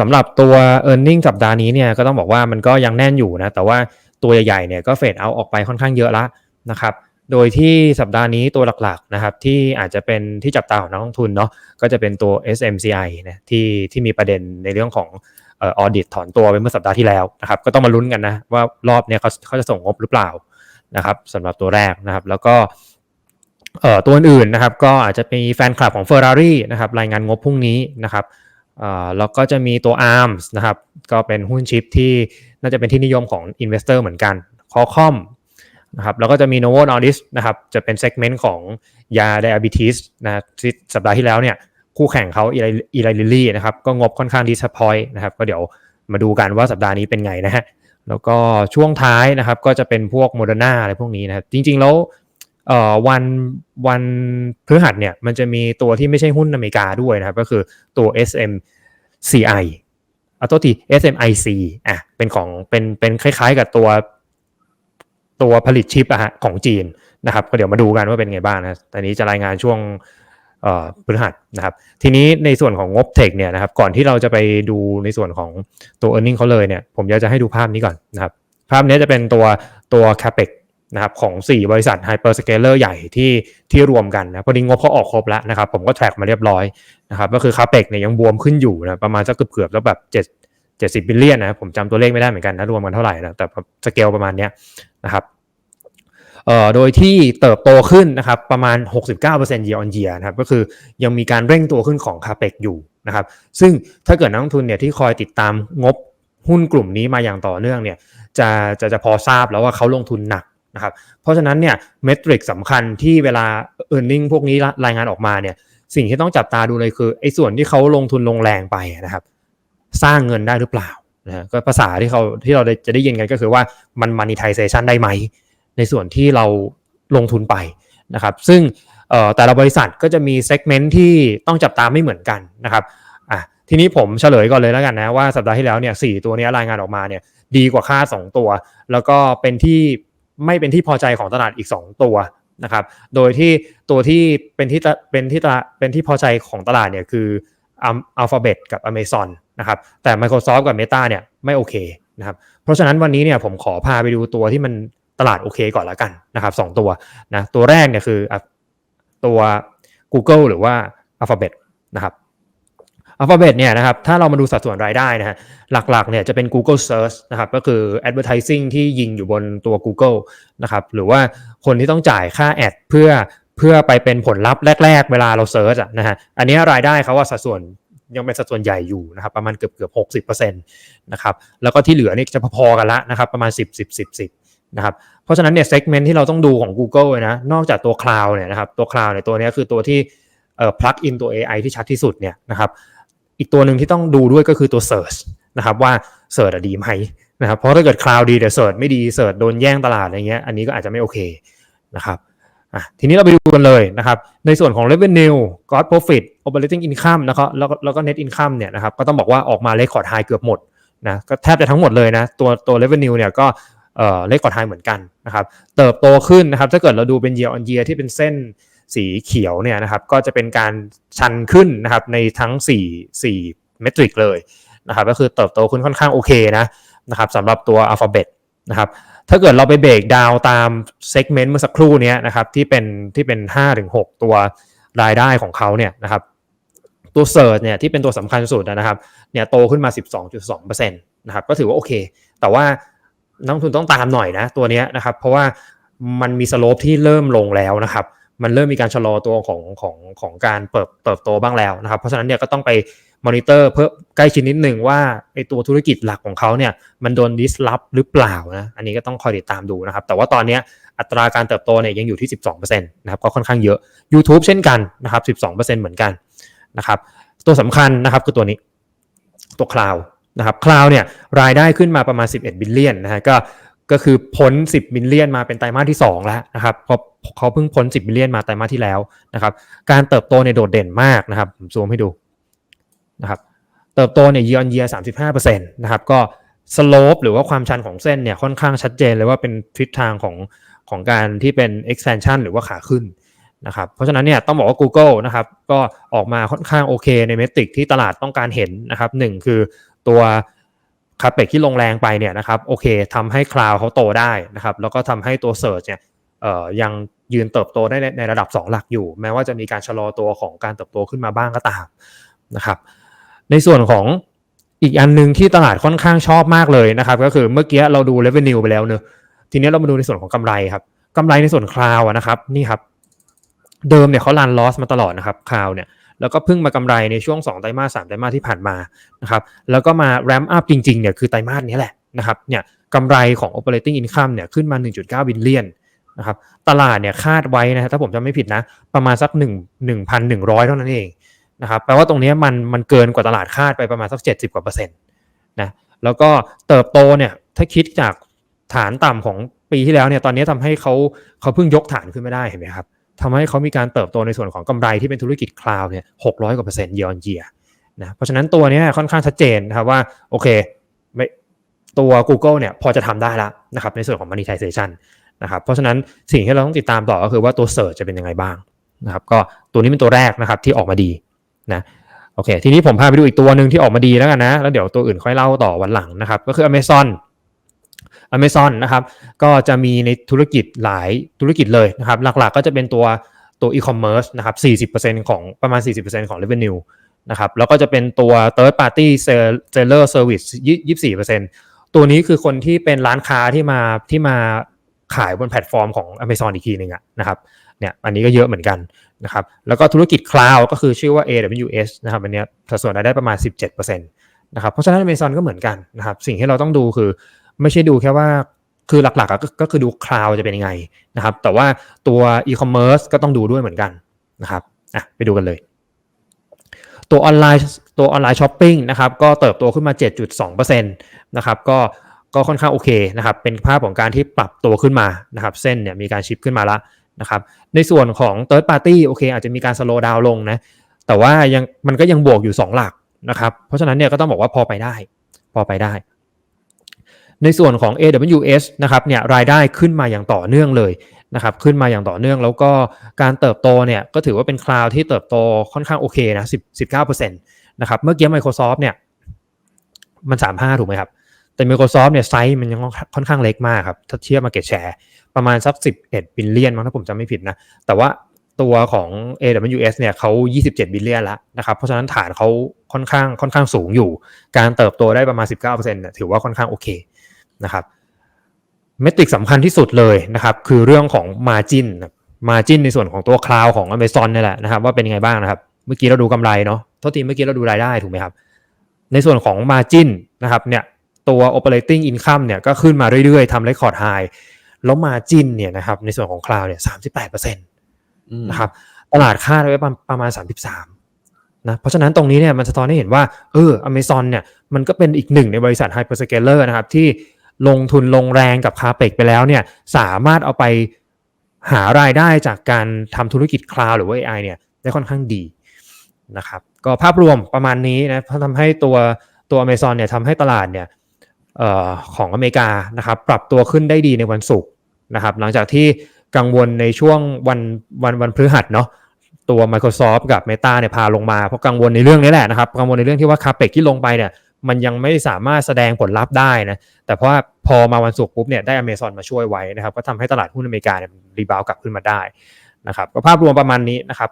สำหรับตัว e a r n i n g สัปดาห์นี้เนี่ยก็ต้องบอกว่ามันก็ยังแน่นอยู่นะแต่ว่าตัวใหญ่ๆเนี่ยก็เฟดเอาออกไปค่อนข้างเยอะละนะครับโดยที่สัปดาห์นี้ตัวหลักๆนะครับที่อาจจะเป็นที่จับตาของนักลงทุนเนาะก็จะเป็นตัว SMCI นะที่ที่มีประเด็นในเรื่องของออเดิตถอนตัวไปเมื่อสัปดาห์ที่แล้วนะครับก็ต้องมาลุ้นกันนะว่ารอบนี้เขาเขาจะส่งงบหรือเปล่านะครับสำหรับตัวแรกนะครับแล้วก็ตัวอื่นนะครับก็อาจจะมีแฟนคลับของ Ferrari นะครับรายงานงบพรุ่งนี้นะครับ แล้วก็จะมีตัว ARMS นะครับ ก็เป็นหุ้นชิปที่น่าจะเป็นที่นิยมของ Investor เหมือนกัน คอคอมนะครับแล้วก็จะมี Novo Nordisk นะครับจะเป็นเซกเมนต์ของยา diabetes นะที่สัปดาห์ที่แล้วเนี่ยคู่แข่งเขาอีไลลิลี่นะครับก็งบค่อนข้างดีสปอยนะครับก็เดี๋ยวมาดูกันว่าสัปดาห์นี้เป็นไงนะฮะแล้วก็ช่วงท้ายนะครับก็จะเป็นพวกโมเดอร์นาอะไรพวกนี้นะครับจริงๆแล้ว เอ่อวันวันพฤหัสเนี่ยมันจะมีตัวที่ไม่ใช่หุ้นอเมริกาด้วยนะครับ ก็คือตัว SMCI เอาตัวที่ SMIC อะเป็นของเป็นเป็นคล้ายๆกับตัวตัวผลิตชิปอะฮะของจีนนะครับก็เดี๋ยวมาดูกันว่าเป็นไงบ้างนะตอนนี้จะรายงานช่วงพฤหัสนะครับ ทีนี้ในส่วนของงบเทคเนี่ยนะครับ ก่อนที่เราจะไปดูในส่วนของตัว e a r n i n g เขาเลยเนี่ย ผมอยากจะให้ดูภาพนี้ก่อนนะครับ ภาพนี้จะเป็นตัวตัว capex นะครับของ 4 บริษัท hyperscaler ใหญ่ที่ที่รวมกันนะพอดีงบเขาออกครบแล้วนะครับ ผมก็แทร็กมาเรียบร้อยนะครับก็คือ capex เนี่ยยังบวมขึ้นอยู่นะประมาณสักเกือบๆแล้วแบบ7 70บิลเลียนนะผมจำตัวเลขไม่ได้เหมือนกันนะรวมกันเท่าไหร่นะแต่สเกลประมาณนี้นะครับเอ่อโดยที่เติบโตขึ้นนะครับประมาณ 69% year on year นะครับก็คือยังมีการเร่งตัวขึ้นของคาเปกอยู่นะครับซึ่งถ้าเกิดนักลงทุนเนี่ยที่คอยติดตามงบหุ้นกลุ่มนี้มาอย่างต่อเนื่องเนี่ยจะจะจะพอทราบแล้วว่าเขาลงทุนหนัก นะครับเพราะฉะนั้นเนี่ยเมทริกสำคัญที่เวลา e a r n i n g พวกนี้รายงานออกมาเนี่ยสิ่งที่ต้องจับตาดูเลยคือไอ้ส่วนที่เขาลงทุนลงแรงไปนะครับ สร้างเงินได้หรือเปล่านะก็ภาษาที่เขาที่เราจะได้ยินกันก็คือว่ามัน monetization ได้ไหม ในส่วนที่เราลงทุนไปนะครับ ซึ่งแต่ละบริษัทก็จะมีเซกเมนต์ที่ต้องจับตามไม่เหมือนกันนะครับอะทีนี้ผมเฉลยก่อนเลยแล้วกันนะว่าสัปดาห์ที่แล้วเนี่ยสตัวนี้รายงานออกมาเนี่ยดีกว่าค่า 2 ตัว แล้วก็เป็นที่ ไม่เป็นที่พอใจของตลาดอีก 2 ตัวนะครับ โดยที่ตัวที่เป็นที่เป็นที่ตลาดเป็นที่พอใจของตลาดเนี่ยคืออัลฟาเบตกับ Amazon นะครับ แต่ Microsoft กับ Meta เนี่ยไม่โอเคนะครับ เพราะฉะนั้นวันนี้เนี่ยผมขอพาไปดูตัวที่มันตลาดโอเคก่อนล้วกันนะครับสตัวนะตัวแรกเนี่ยคือตัว Google หรือว่า Alphabet นะครับ Alphabet เนี่ยนะครับถ้าเรามาดูสัดส่วนรายได้นะฮะหลักๆเนี่ยจะเป็น Google Search นะครับก็คือ advertising ที่ยิงอยู่บนตัว Google นะครับหรือว่าคนที่ต้องจ่ายค่าแอดเพื่อเพื่อไปเป็นผลลัพธ์แรก ๆ เวลาเราเซิร์ชอะนะฮะอันนี้รายได้เขาว่าสัดส่วนยังเป็นสัดส่วนใหญ่อยู่นะครับประมาณเกือบเกือบหกสิบเปอร์เซ็นต์นะครับแล้วก็ที่เหลือนี่จะพอๆกันละนะครับประมาณสิบสิบสิบสิบนะครับเพราะฉะนั้นเนี่ยเซกเมนต์ที่เราต้องดูของ Google นะนอกจากตัว Cloud เนี่ยนะครับตัว Cloud เนี่ยตัวนี้คือตัวที่เอ่อ plug in ตัว AI ที่ชัดที่สุดเนี่ยนะครับ อีกตัวหนึ่งที่ต้องดูด้วยก็คือตัว Search นะครับว่า Search ดีไหมนะครับเพราะถ้าเกิด Cloud ดีแต่ Search ไม่ดี Search โดนแย่งตลาดอะไรเงี้ยอันนี้ก็อาจจะไม่โอเคนะครับอะทีนี้เราไปดูกันเลยนะครับ ในส่วนของ revenue gross profit operating income แล้วก็แล้วก็แล้วก็ net income เนี่ยนะครับก็ต้องบอกว่าออกมาเลขคอร์ดไฮเกือบหมดนะก็แทบจะทั้งหมดเลยนะตัวตัว revenue เนี่ยก็เลขกอดไฮเหมือนกันนะครับเติบโตขึ้นนะครับถ้าเกิดเราดูเป็น year on year ที่เป็นเส้น สีเขียวเนี่ยนะครับก็จะเป็นการชันขึ้นนะครับในทั้ง 4 4เมตริกเลยนะครับก็คือเติบโตขึ้นค่อนข้างโอเคนะนะครับสำหรับตัว Alphabet นะครับถ้าเกิดเราไปเบรกดาวตามเซกเมนต์เมื่อสักครู่นี้นะครับที่เป็นที่เป็น 5-6 ตัวรายได้ของเขาเนี่ยนะครับตัวเซิร์ชเนี่ยที่เป็นตัวสำคัญสุดนะครับเนี่ยโตขึ้นมา 12.2%นะครับก็ถือว่าโอเค แต่ว่านักทุนต้องตามหน่อยนะตัวนี้นะครับเพราะว่ามันมีสโลปที่เริ่มลงแล้วนะครับ มันเริ่มมีการชะลอตัวของของของการเปิดเติบโตบ้างแล้วนะครับ เพราะฉะนั้นเนี่ยก็ต้องไปมอนิเตอร์เพิ่มใกล้ชิดนิดหนึ่งว่าไอตัวธุรกิจหลักของเขาเนี่ยมันโดนดิสลอฟหรือเปล่านะอันนี้ก็ต้องคอยติดตามดูนะครับ แต่ว่าตอนนี้อัตราการเติบโตเนี่ยยังอยู่ที่ 12%นะครับก็ค่อนข้างเยอะ YouTube เช่นกันนะครับ 12%เหมือนกันนะครับตัวสำคัญนะครับคือตัวนี้ตัวคลาวนะครับคลาวเนี่ยรายได้ขึ้นมาประมาณ 11 บิลเลียนนะฮะก็ ก็คือพ้น 10บิลเลียนมาเป็นไตรมาสที่ 2 แล้วนะครับเพราะเขาเพิ่งพ้น 10บิลเลียนมาไตรมาสที่แล้วนะครับ การเติบโตเนี่ยโดดเด่นมากนะครับผมซูมให้ดูนะครับ เติบโตเนี่ยยีออนเยียสามสิบห้าเปอร์เซ็นต์นะครับ ก็สโลปหรือว่าความชันของเส้นเนี่ยค่อนข้างชัดเจนเลยว่าเป็นทิศทางของของการที่เป็น expansion หรือว่าขาขึ้นนะครับ เพราะฉะนั้นเนี่ยต้องบอกว่า Google นะครับก็ออกมาค่อนข้างโอเคในเมตริกที่ตลาดต้องการเห็นนะครับหนึ่งคือตัว คาเปกที่ลงแรงไปเนี่ยนะครับโอเคทำให้คลาวเขาโตได้นะครับแล้วก็ทำให้ตัวเซิร์ชเนี่ยยังยืนเติบโตได้ในระดับ 2 หลักอยู่ แม้ว่าจะมีการชะลอตัวของการเติบโตขึ้นมาบ้างก็ตามนะครับในส่วนของอีกอันหนึ่งที่ตลาดค่อนข้างชอบมากเลยนะครับ ก็คือเมื่อกี้เราดู revenue ไปแล้วเนอะทีนี้เรามาดูในส่วนของกำไรครับกำไรในส่วนคลาวนะครับนี่ครับเดิมเนี่ยเขารันลอสมาตลอดนะครับคลาวเนี่ย แล้วก็เพิ่งมากำไรในช่วง 2 ไตรมาส 3 ไตรมาสที่ผ่านมานะครับแล้วก็มาแรมอัพจริงๆเนี่ยคือไตรมาสนี้แหละนะครับเนี่ยกำไรของ operating income เนี่ยขึ้นมา 1.9 บิลเลียนนะครับตลาดเนี่ยคาดไว้นะถ้าผมจำไม่ผิดนะ ประมาณสัก 1 1,100 เท่านั้นเองนะครับแปลว่าตรงนี้มันมันเกินกว่าตลาดคาดไปประมาณสัก 70 กว่าเปอร์เซ็นต์นะแล้วก็เติบโตเนี่ยถ้าคิดจากฐานต่ำของปีที่แล้วเนี่ยตอนนี้ทำให้เขาเขาเพิ่งยกฐานขึ้นไม่ได้เห็นไหมครับ ทำให้เขามีการเติบโตในส่วนของกำไรที่เป็นธุรกิจคลาวด์เนี่ยหกร้อยกว่าเปอร์เซ็นต์ year on year นะเพราะฉะนั้นตัวนี้ค่อนข้างชัดเจนนะครับว่าโอเคไม่ตัว Google เนี่ยพอจะทำได้แล้วนะครับในส่วนของ monetization นะครับเพราะฉะนั้นสิ่งที่เราต้องติดตามต่อก็คือว่าตัว Search จะเป็นยังไงบ้างนะครับก็ตัวนี้เป็นตัวแรกนะครับที่ออกมาดีนะโอเค ทีนี้ผมพาไปดูอีกตัวหนึ่งที่ออกมาดีแล้วกันนะ แล้วเดี๋ยวตัวอื่นค่อยเล่าต่อวันหลังนะครับ ก็คือ Amazon Amazon นะครับ ก็จะมีในธุรกิจหลายธุรกิจเลยนะครับ หลักๆก็จะเป็นตัวตัว e-commerce นะครับ 40%ของประมาณ 40%ของ revenue นะครับ แล้วก็จะเป็นตัว third party seller service 24%ตัวนี้คือคนที่เป็นร้านค้าที่มาที่มาขายบนแพลตฟอร์มของ Amazon อีกทีหนึ่งอะนะครับเนี่ยอันนี้ก็เยอะเหมือนกันนะครับแล้วก็ธุรกิจ cloud ก็คือชื่อว่า AWS นะครับอันนี้สัดส่วนรายได้ประมาณ 17%นะครับเพราะฉะนั้น Amazon ก็เหมือนกันนะครับสิ่งที่เราต้องดูคือ ไม่ใช่ดูแค่ว่าคือหลักๆก็ก็คือดูคลาวจะเป็นยังไงนะครับ แต่ว่าตัว e-commerce ก็ต้องดูด้วยเหมือนกันนะครับอะไปดูกันเลย ตัวออนไลน์ตัวออนไลน์ช้อปปิ้งนะครับก็เติบโตขึ้นมา 7.2%นะครับก็ก็ค่อนข้างโอเคนะครับเป็นภาพของการที่ปรับตัวขึ้นมานะครับเส้นเนี่ยมีการชิปขึ้นมาแล้วนะครับในส่วนของ third party โอเค อาจจะมีการ slow down ลงนะแต่ว่ายังมันก็ยังบวกอยู่ 2 หลักนะครับเพราะฉะนั้นเนี่ยก็ต้องบอกว่าพอไปได้ พอไปได้ ในส่วนของ AWS นะครับเนี่ยรายได้ขึ้นมาอย่างต่อเนื่องเลยนะครับขึ้นมาอย่างต่อเนื่องแล้วก็การเติบโตเนี่ยก็ถือว่าเป็นคลาวที่เติบโตค่อนข้างโอเคนะ10 19%นะครับเมื่อกี้ Microsoft เนี่ยมัน 35 ถูกไหมครับ แต่ Microsoft เนี่ยไซส์มันยังค่อนข้างเล็กมากครับ ถ้าเทียบ Market Share ประมาณสัก 11 บิลเลียนมั้งถ้าผมจำไม่ผิดนะ แต่ว่าตัวของ AWS เนี่ยเขา27 บิลเลียนแล้วนะครับ เพราะฉะนั้นฐานเขาค่อนข้างค่อนข้างสูงอยู่ การเติบโตได้ประมาณ 19%เนี่ยถือว่าค่อนข้างโอเค นะครับเมตริกสำคัญที่สุดเลยนะครับคือเรื่องของ Margin Margin ในส่วนของตัวคลาวของ Amazon นี่แหละนะครับว่าเป็นยังไงบ้างนะครับ เมื่อกี้เราดูกำไรเนาะโทษทีเมื่อกี้เราดูรายได้ถูกไหมครับ ในส่วนของ Margin นะครับเนี่ยตัว operating income เนี่ยก็ขึ้นมาเรื่อยๆทำ record high แล้ว Margin เนี่ยนะครับในส่วนของ Cloud เนี่ย38%นะครับตลาดคาดไว้ประมาณ33นะเพราะฉะนั้นตรงนี้เนี่ยมันสะท้อนให้เห็นว่าเออ Amazon เนี่ยมันก็เป็นอีกหนึ่งในบริษัท hyperscaler นะครับที่ ลงทุนลงแรงกับคาเปกไปแล้วเนี่ยสามารถเอาไปหารายได้จากการทำธุรกิจคลาวหรือว่า AI เนี่ยได้ค่อนข้างดีนะครับก็ภาพรวมประมาณนี้นะทำให้ตัวตัว Amazon เนี่ยทำให้ตลาดเนี่ยออของอเมริกานะครับปรับตัวขึ้นได้ดีในวันศุกร์นะครับหลังจากที่กังวลในช่วงวันวันวันพฤหัสเนาะตัว Microsoft กับ Meta เนี่ยพาลงมาเพราะกังวลในเรื่องนี้แหละนะครับกังวลในเรื่องที่ว่าคาเปกที่ลงไปเนี่ย มันยังไม่สามารถแสดงผลลัพธ์ได้นะแต่เพราะว่าพอมาวันศุกร์ปุ๊บเนี่ยได้อเมซอนมาช่วยไว้นะครับก็ทำให้ตลาดหุ้นอเมริกาเนี่ยรีบาวกลับขึ้นมาได้นะครับก็ภาพรวมประมาณนี้นะครับ